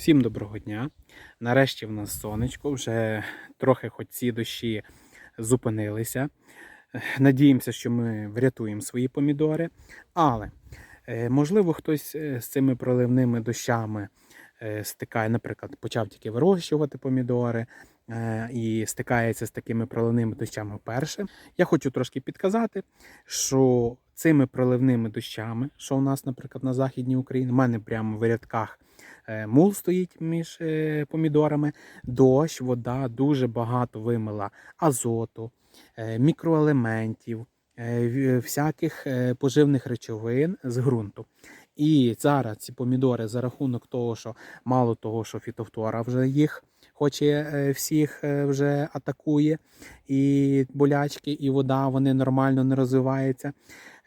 Всім доброго дня. Нарешті в нас сонечко, вже трохи хоч ці дощі зупинилися. Надіємося, що ми врятуємо свої помідори. Але е, можливо хтось е, з цими проливними дощами е, стикає, наприклад, почав тільки вирощувати помідори і стикається з такими проливними дощами вперше. Я хочу трошки підказати, що цими проливними дощами, що у нас, наприклад, на західній Україні, в мене прямо в рядках е, мул стоїть між е, помідорами, дощ, вода дуже багато вимила азоту, е, мікроелементів, всяких поживних речовин з ґрунту. І зараз ці помідори за рахунок того, що мало того, що фітофтора вже їх хоче всіх вже атакує, і болячки, і вода вони нормально не розвиваються.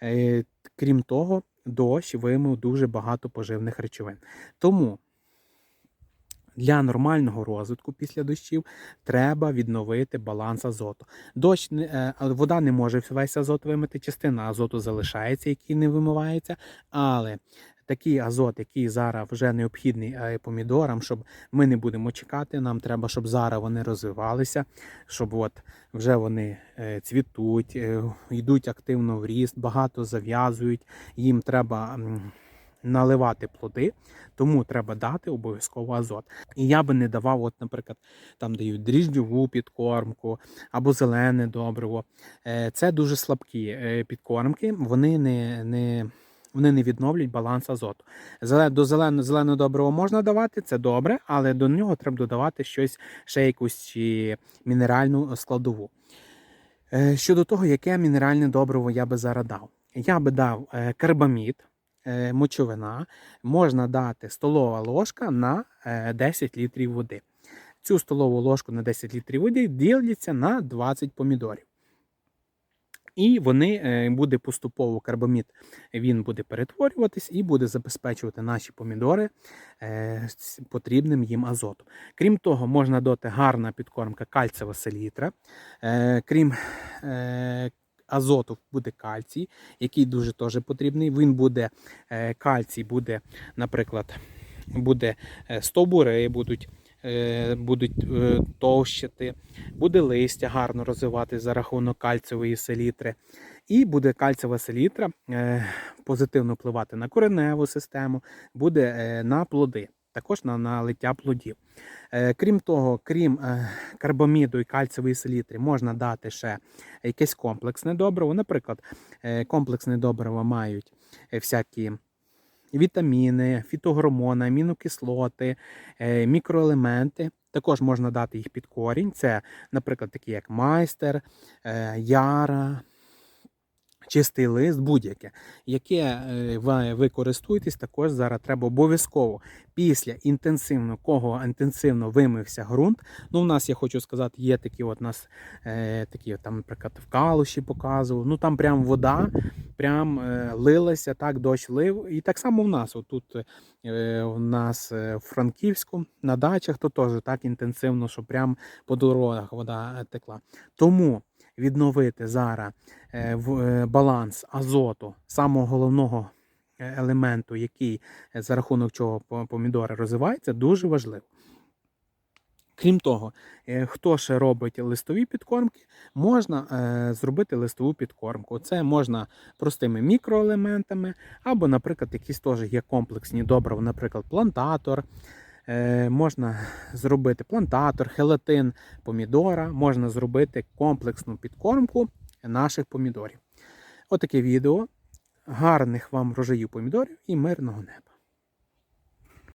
Е, Крім того, дощ вимив дуже багато поживних речовин. Тому для нормального розвитку після дощів треба відновити баланс азоту. Дощ е, вода не може весь азот вимити, частина азоту залишається, який не вимивається, але такий азот, який зараз вже необхідний е, помідорам, щоб ми не будемо чекати. Нам треба, щоб зараз вони розвивалися, щоб от вже вони е, цвітуть, е, йдуть активно в ріст, багато зав'язують. Їм треба наливати плоди, тому треба дати обов'язково азот. І я би не давав, от, наприклад, там дають дріжджову підкормку або зелене добриво. Це дуже слабкі підкормки, вони не, не, вони не відновлюють баланс азоту. До зеленого зеленого добрива можна давати, це добре, але до нього треба додавати щось, ще якусь чи мінеральну складову. Е, Щодо того, яке мінеральне добриво я би зараз дав. Я би дав е, карбамід, е, мочовина, можна дати столова ложка на е, 10 літрів води. Цю столову ложку на 10 літрів води діляться на 20 помідорів. І вони е, буде поступово карбамід, він буде перетворюватись і буде забезпечувати наші помідори е, потрібним їм азотом. Крім того, можна дати гарна підкормка кальцева селітра. Е, Крім азоту буде кальцій, який дуже теж потрібний. Він буде кальцій, буде, наприклад, буде стовбури, будуть. Е, Будуть е, товщити, буде листя гарно розвивати за рахунок кальцевої селітри, і буде кальцева селітра е, позитивно впливати на кореневу систему, буде на плоди, також на, на лиття плодів. Крім того, крім карбаміду і кальцевої селітри, можна дати ще якесь комплексне добриво. Наприклад, комплексне добриво мають всякі вітаміни, фітогормони, амінокислоти, е, мікроелементи. Також можна дати їх під корінь. Це, наприклад, такі як майстер, е, яра. Чистий лист, будь-яке, яке е, ви, користуєтесь, також зараз треба обов'язково після інтенсивно, кого інтенсивно вимився ґрунт. Ну, у нас, я хочу сказати, є такі от нас е, такі, там, наприклад, в калуші показував. Ну там прям вода, прям е, лилася, так, дощ лив. І так само в нас. Отут е, у нас е, в Франківську на дачах, то теж так інтенсивно, що прям по дорогах вода текла. Тому відновити зараз е, в- е, баланс азоту, самого головного е, елементу, який за рахунок чого помідори розвиваються, дуже важливо. Крім того, хто ще робить листові підкормки, можна зробити листову підкормку. Це можна простими мікроелементами, або, наприклад, якісь теж є комплексні добрива, наприклад, плантатор. Е, можна зробити плантатор, хелатин помідора, можна зробити комплексну підкормку наших помідорів. Отаке відео. Гарних вам рожаїв помідорів і мирного неба.